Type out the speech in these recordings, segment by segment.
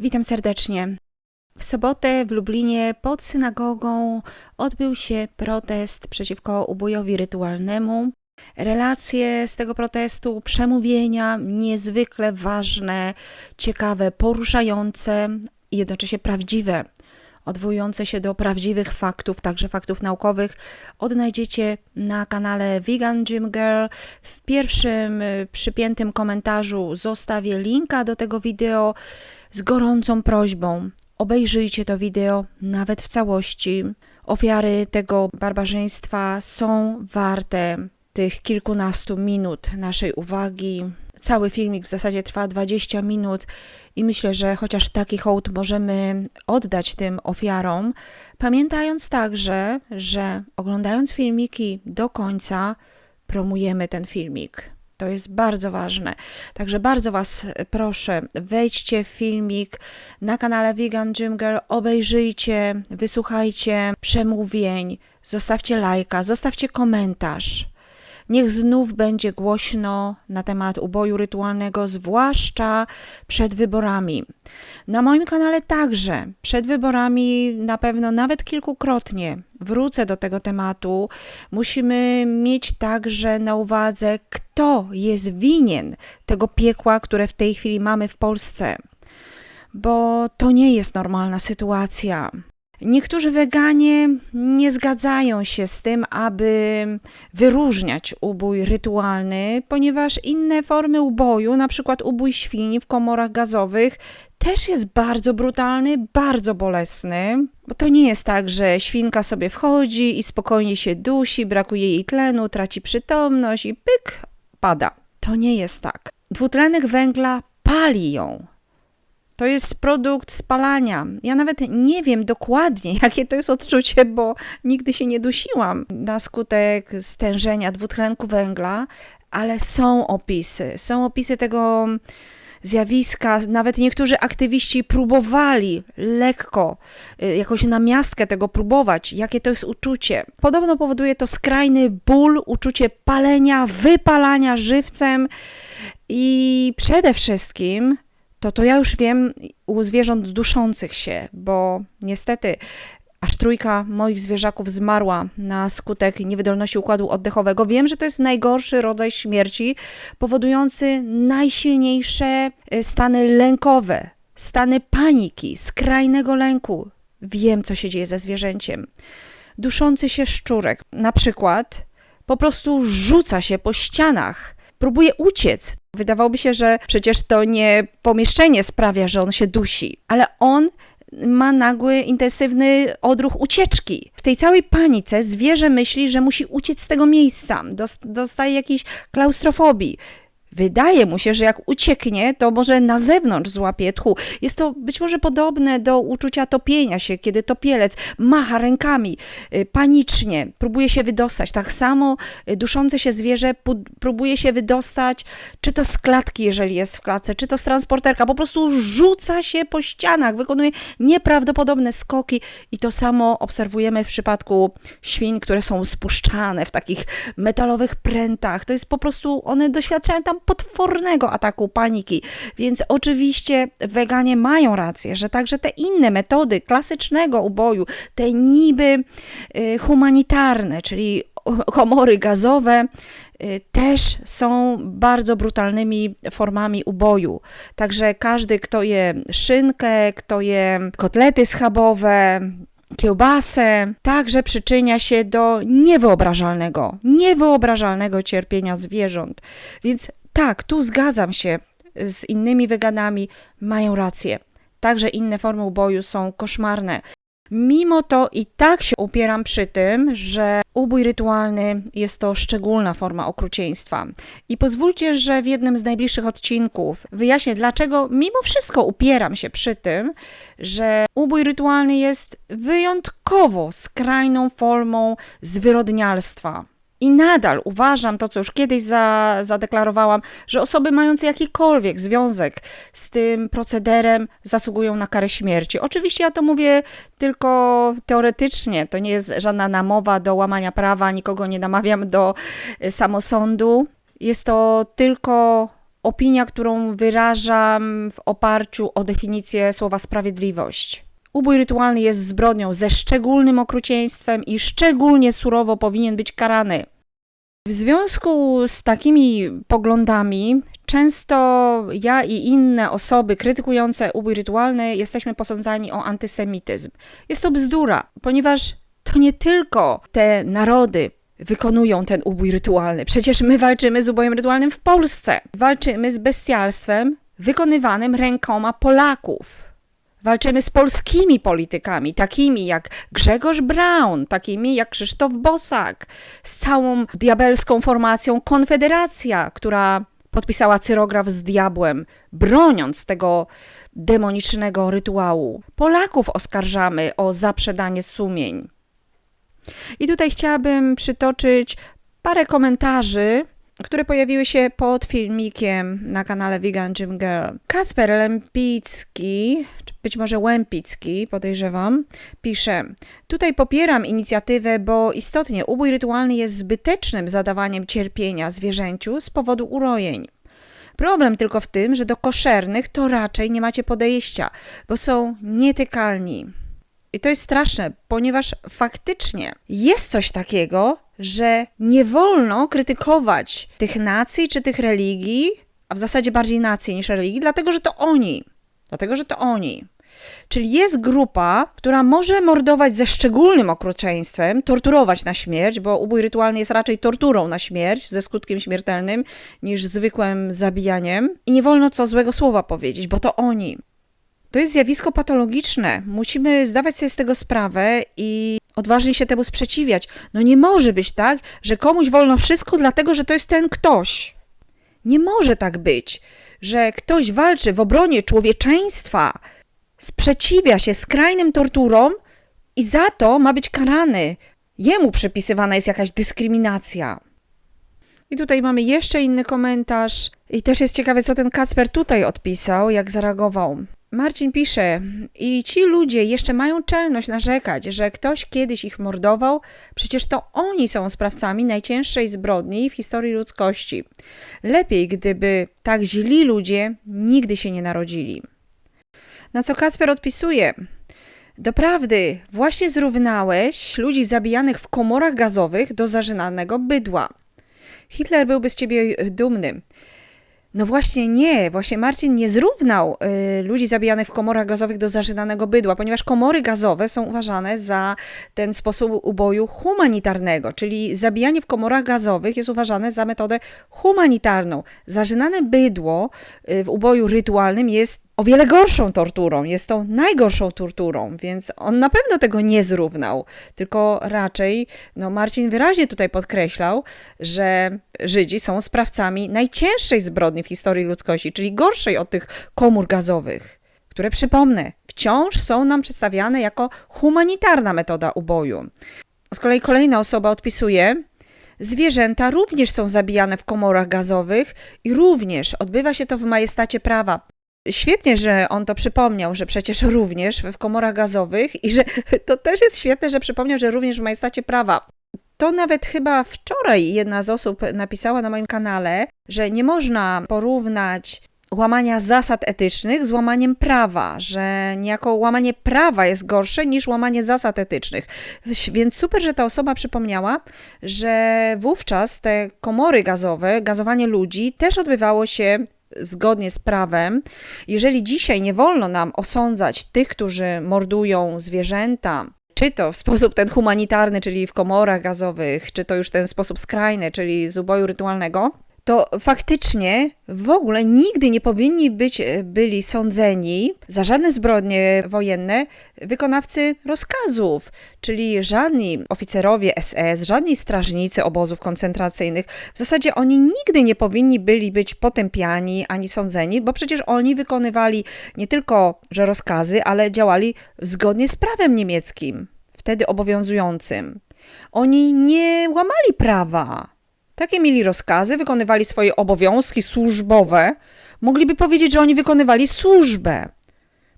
Witam serdecznie. W sobotę w Lublinie pod synagogą odbył się protest przeciwko ubojowi rytualnemu. Relacje z tego protestu, przemówienia niezwykle ważne, ciekawe, poruszające i jednocześnie prawdziwe, odwołujące się do prawdziwych faktów, także faktów naukowych, odnajdziecie na kanale Vegan Gym Girl. W pierwszym y, przypiętym komentarzu zostawię linka do tego wideo z gorącą prośbą. Obejrzyjcie to wideo nawet w całości. Ofiary tego barbarzyństwa są warte tych kilkunastu minut naszej uwagi. Cały filmik w zasadzie trwa 20 minut i myślę, że chociaż taki hołd możemy oddać tym ofiarom, pamiętając także, że oglądając filmiki do końca, promujemy ten filmik. To jest bardzo ważne. Także bardzo Was proszę, wejdźcie w filmik na kanale Vegan Gym Girl, obejrzyjcie, wysłuchajcie przemówień, zostawcie lajka, zostawcie komentarz. Niech znów będzie głośno na temat uboju rytualnego, zwłaszcza przed wyborami. Na moim kanale także przed wyborami na pewno nawet kilkukrotnie wrócę do tego tematu. Musimy mieć także na uwadze, kto jest winien tego piekła, które w tej chwili mamy w Polsce. Bo to nie jest normalna sytuacja. Niektórzy weganie nie zgadzają się z tym, aby wyróżniać ubój rytualny, ponieważ inne formy uboju, na przykład ubój świń w komorach gazowych, też jest bardzo brutalny, bardzo bolesny, bo to nie jest tak, że świnka sobie wchodzi i spokojnie się dusi, brakuje jej tlenu, traci przytomność i pyk, pada. To nie jest tak. Dwutlenek węgla pali ją. To jest produkt spalania. Ja nawet nie wiem dokładnie, jakie to jest odczucie, bo nigdy się nie dusiłam na skutek stężenia dwutlenku węgla, ale są opisy. Są opisy tego zjawiska. Nawet niektórzy aktywiści próbowali lekko, y, jakąś namiastkę tego próbować, jakie to jest uczucie. Podobno powoduje to skrajny ból, uczucie palenia, wypalania żywcem i przede wszystkim to to ja już wiem u zwierząt duszących się, bo niestety aż trójka moich zwierzaków zmarła na skutek niewydolności układu oddechowego. Wiem, że to jest najgorszy rodzaj śmierci, powodujący najsilniejsze y, stany lękowe, stany paniki, skrajnego lęku. Wiem, co się dzieje ze zwierzęciem. Duszący się szczurek, na przykład, po prostu rzuca się po ścianach, próbuje uciec. Wydawałoby się, że przecież to nie pomieszczenie sprawia, że on się dusi, ale on ma nagły, intensywny odruch ucieczki. W tej całej panice zwierzę myśli, że musi uciec z tego miejsca, dostaje jakiejś klaustrofobii. Wydaje mu się, że jak ucieknie, to może na zewnątrz złapie tchu. Jest to być może podobne do uczucia topienia się, kiedy topielec macha rękami y, panicznie, próbuje się wydostać. Tak samo y, duszące się zwierzę próbuje się wydostać, czy to z klatki, jeżeli jest w klatce, czy to z transporterka. Po prostu rzuca się po ścianach, wykonuje nieprawdopodobne skoki i to samo obserwujemy w przypadku świń, które są spuszczane w takich metalowych prętach. To jest po prostu, one doświadczają tam potwornego ataku paniki. Więc oczywiście weganie mają rację, że także te inne metody klasycznego uboju, te niby y, humanitarne, czyli komory gazowe, y, też są bardzo brutalnymi formami uboju. Także każdy, kto je szynkę, kto je kotlety schabowe, kiełbasę, także przyczynia się do niewyobrażalnego, niewyobrażalnego cierpienia zwierząt. Więc tak, tu zgadzam się z innymi weganami, mają rację. Także inne formy uboju są koszmarne. Mimo to i tak się upieram przy tym, że ubój rytualny jest to szczególna forma okrucieństwa. I pozwólcie, że w jednym z najbliższych odcinków wyjaśnię, dlaczego mimo wszystko upieram się przy tym, że ubój rytualny jest wyjątkowo skrajną formą zwyrodnialstwa. I nadal uważam to, co już kiedyś za, zadeklarowałam, że osoby mające jakikolwiek związek z tym procederem zasługują na karę śmierci. Oczywiście ja to mówię tylko teoretycznie, to nie jest żadna namowa do łamania prawa, nikogo nie namawiam do y, samosądu. Jest to tylko opinia, którą wyrażam w oparciu o definicję słowa sprawiedliwość. Ubój rytualny jest zbrodnią ze szczególnym okrucieństwem i szczególnie surowo powinien być karany. W związku z takimi poglądami, często ja i inne osoby krytykujące ubój rytualny jesteśmy posądzani o antysemityzm. Jest to bzdura, ponieważ to nie tylko te narody wykonują ten ubój rytualny. Przecież my walczymy z ubojem rytualnym w Polsce. Walczymy z bestialstwem wykonywanym rękoma Polaków. Walczymy z polskimi politykami, takimi jak Grzegorz Braun, takimi jak Krzysztof Bosak, z całą diabelską formacją Konfederacja, która podpisała cyrograf z diabłem, broniąc tego demonicznego rytuału. Polaków oskarżamy o zaprzedanie sumień. I tutaj chciałabym przytoczyć parę komentarzy, które pojawiły się pod filmikiem na kanale Vegan Gym Girl. Kasper Lempicki, czy być może Łempicki, podejrzewam, pisze: Tutaj popieram inicjatywę, bo istotnie ubój rytualny jest zbytecznym zadawaniem cierpienia zwierzęciu z powodu urojeń. Problem tylko w tym, że do koszernych to raczej nie macie podejścia, bo są nietykalni. I to jest straszne, ponieważ faktycznie jest coś takiego, że nie wolno krytykować tych nacji czy tych religii, a w zasadzie bardziej nacji niż religii, dlatego że to oni. Dlatego że to oni. Czyli jest grupa, która może mordować ze szczególnym okrucieństwem, torturować na śmierć, bo ubój rytualny jest raczej torturą na śmierć ze skutkiem śmiertelnym niż zwykłym zabijaniem. I nie wolno co złego słowa powiedzieć, bo to oni. To jest zjawisko patologiczne. Musimy zdawać sobie z tego sprawę i odważnie się temu sprzeciwiać. No nie może być tak, że komuś wolno wszystko, dlatego że to jest ten ktoś. Nie może tak być, że ktoś walczy w obronie człowieczeństwa, sprzeciwia się skrajnym torturom i za to ma być karany. Jemu przypisywana jest jakaś dyskryminacja. I tutaj mamy jeszcze inny komentarz. I też jest ciekawe, co ten Kacper tutaj odpisał, jak zareagował. Marcin pisze, i ci ludzie jeszcze mają czelność narzekać, że ktoś kiedyś ich mordował, przecież to oni są sprawcami najcięższej zbrodni w historii ludzkości. Lepiej, gdyby tak źli ludzie nigdy się nie narodzili. Na co Kacper odpisuje, Doprawdy, właśnie zrównałeś ludzi zabijanych w komorach gazowych do zażynanego bydła. Hitler byłby z ciebie dumny. No właśnie nie, właśnie Marcin nie zrównał y, ludzi zabijanych w komorach gazowych do zażynanego bydła, ponieważ komory gazowe są uważane za ten sposób uboju humanitarnego, czyli zabijanie w komorach gazowych jest uważane za metodę humanitarną. Zażynane bydło y, w uboju rytualnym jest o wiele gorszą torturą, jest to najgorszą torturą, więc on na pewno tego nie zrównał, tylko raczej, no Marcin wyraźnie tutaj podkreślał, że Żydzi są sprawcami najcięższej zbrodni w historii ludzkości, czyli gorszej od tych komór gazowych, które przypomnę, wciąż są nam przedstawiane jako humanitarna metoda uboju. Z kolei kolejna osoba odpisuje, Zwierzęta również są zabijane w komorach gazowych i również odbywa się to w majestacie prawa. Świetnie, że on to przypomniał, że przecież również w komorach gazowych i że to też jest świetne, że przypomniał, że również w majestacie prawa. To nawet chyba wczoraj jedna z osób napisała na moim kanale, że nie można porównać łamania zasad etycznych z łamaniem prawa, że niejako łamanie prawa jest gorsze niż łamanie zasad etycznych. Więc super, że ta osoba przypomniała, że wówczas te komory gazowe, gazowanie ludzi też odbywało się zgodnie z prawem. Jeżeli dzisiaj nie wolno nam osądzać tych, którzy mordują zwierzęta, czy to w sposób ten humanitarny, czyli w komorach gazowych, czy to już ten sposób skrajny, czyli z uboju rytualnego, to faktycznie w ogóle nigdy nie powinni być byli sądzeni za żadne zbrodnie wojenne wykonawcy rozkazów, czyli żadni oficerowie SS, żadni strażnicy obozów koncentracyjnych. W zasadzie oni nigdy nie powinni byli być potępiani ani sądzeni, bo przecież oni wykonywali nie tylko że rozkazy, ale działali zgodnie z prawem niemieckim, wtedy obowiązującym. Oni nie łamali prawa. Takie mieli rozkazy, wykonywali swoje obowiązki służbowe. Mogliby powiedzieć, że oni wykonywali służbę.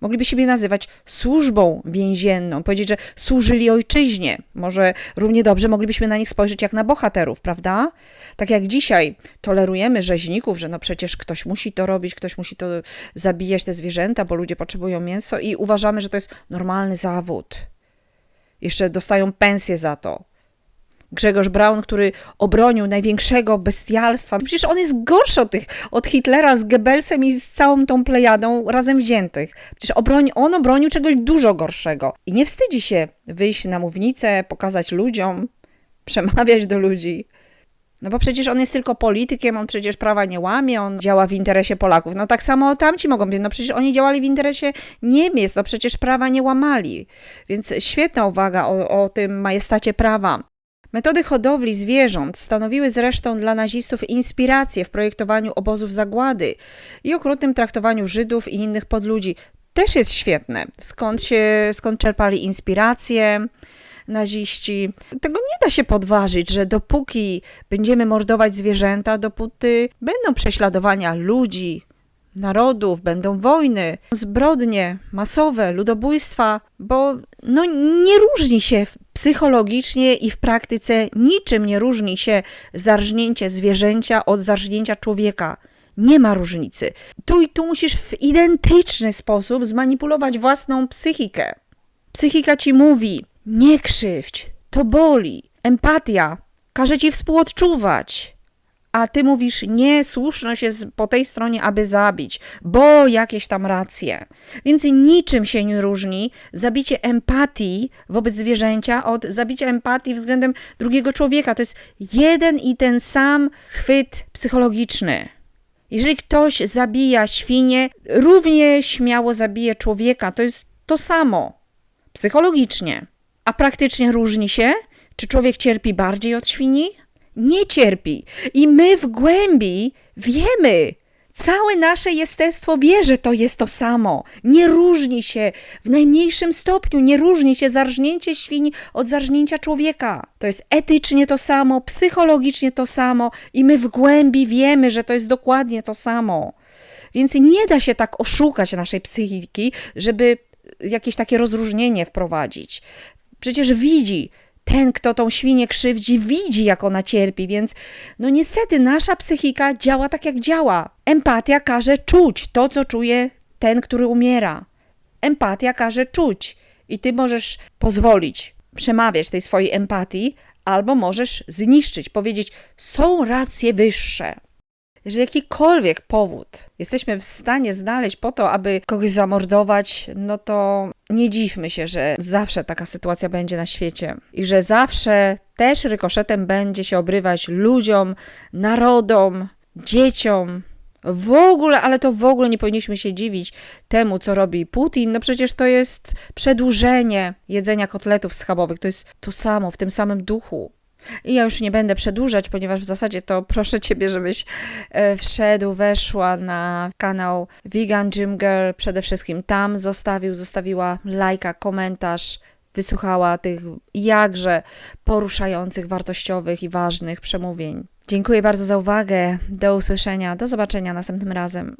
Mogliby siebie nazywać służbą więzienną, powiedzieć, że służyli ojczyźnie. Może równie dobrze moglibyśmy na nich spojrzeć jak na bohaterów, prawda? Tak jak dzisiaj tolerujemy rzeźników, że no przecież ktoś musi to robić, ktoś musi to zabijać te zwierzęta, bo ludzie potrzebują mięso i uważamy, że to jest normalny zawód. Jeszcze dostają pensję za to. Grzegorz Braun, który obronił największego bestialstwa. Przecież on jest gorszy od tych, od Hitlera z Goebbelsem i z całą tą plejadą razem wziętych. Przecież obroni, on obronił czegoś dużo gorszego. I nie wstydzi się wyjść na mównicę, pokazać ludziom, przemawiać do ludzi. No bo przecież on jest tylko politykiem, on przecież prawa nie łamie, on działa w interesie Polaków. No tak samo tamci mogą być, no przecież oni działali w interesie Niemiec, no przecież prawa nie łamali. Więc świetna uwaga o, o tym majestacie prawa. Metody hodowli zwierząt stanowiły zresztą dla nazistów inspirację w projektowaniu obozów zagłady i okrutnym traktowaniu Żydów i innych podludzi. Też jest świetne. Skąd, się, skąd czerpali inspirację naziści? Tego nie da się podważyć, że dopóki będziemy mordować zwierzęta, dopóty będą prześladowania ludzi, narodów, będą wojny, zbrodnie masowe, ludobójstwa, bo no, nie różni się psychologicznie i w praktyce niczym nie różni się zarżnięcie zwierzęcia od zarżnięcia człowieka. Nie ma różnicy. Tu i tu musisz w identyczny sposób zmanipulować własną psychikę. Psychika ci mówi: nie krzywdź, to boli. Empatia każe ci współodczuwać a ty mówisz, nie, słuszność jest po tej stronie, aby zabić, bo jakieś tam racje. Więc niczym się nie różni zabicie empatii wobec zwierzęcia od zabicia empatii względem drugiego człowieka. To jest jeden i ten sam chwyt psychologiczny. Jeżeli ktoś zabija świnię, równie śmiało zabije człowieka. To jest to samo. Psychologicznie. A praktycznie różni się? Czy człowiek cierpi bardziej od świni? Nie cierpi. I my w głębi wiemy, całe nasze jestestwo wie, że to jest to samo. Nie różni się w najmniejszym stopniu, nie różni się zarżnięcie świni od zarżnięcia człowieka. To jest etycznie to samo, psychologicznie to samo i my w głębi wiemy, że to jest dokładnie to samo. Więc nie da się tak oszukać naszej psychiki, żeby jakieś takie rozróżnienie wprowadzić. Przecież widzi, ten, kto tą świnię krzywdzi, widzi, jak ona cierpi, więc no niestety nasza psychika działa tak, jak działa. Empatia każe czuć to, co czuje ten, który umiera. Empatia każe czuć i ty możesz pozwolić przemawiać tej swojej empatii, albo możesz zniszczyć, powiedzieć, są racje wyższe. Jeżeli jakikolwiek powód jesteśmy w stanie znaleźć po to, aby kogoś zamordować, no to nie dziwmy się, że zawsze taka sytuacja będzie na świecie i że zawsze też rykoszetem będzie się obrywać ludziom, narodom, dzieciom. W ogóle, ale to w ogóle nie powinniśmy się dziwić temu, co robi Putin. No przecież to jest przedłużenie jedzenia kotletów schabowych. To jest to samo, w tym samym duchu. I ja już nie będę przedłużać, ponieważ w zasadzie to proszę Ciebie, żebyś e, wszedł, weszła na kanał Vegan Gym Girl. Przede wszystkim tam zostawił, zostawiła lajka, komentarz, wysłuchała tych jakże poruszających, wartościowych i ważnych przemówień. Dziękuję bardzo za uwagę. Do usłyszenia. Do zobaczenia następnym razem.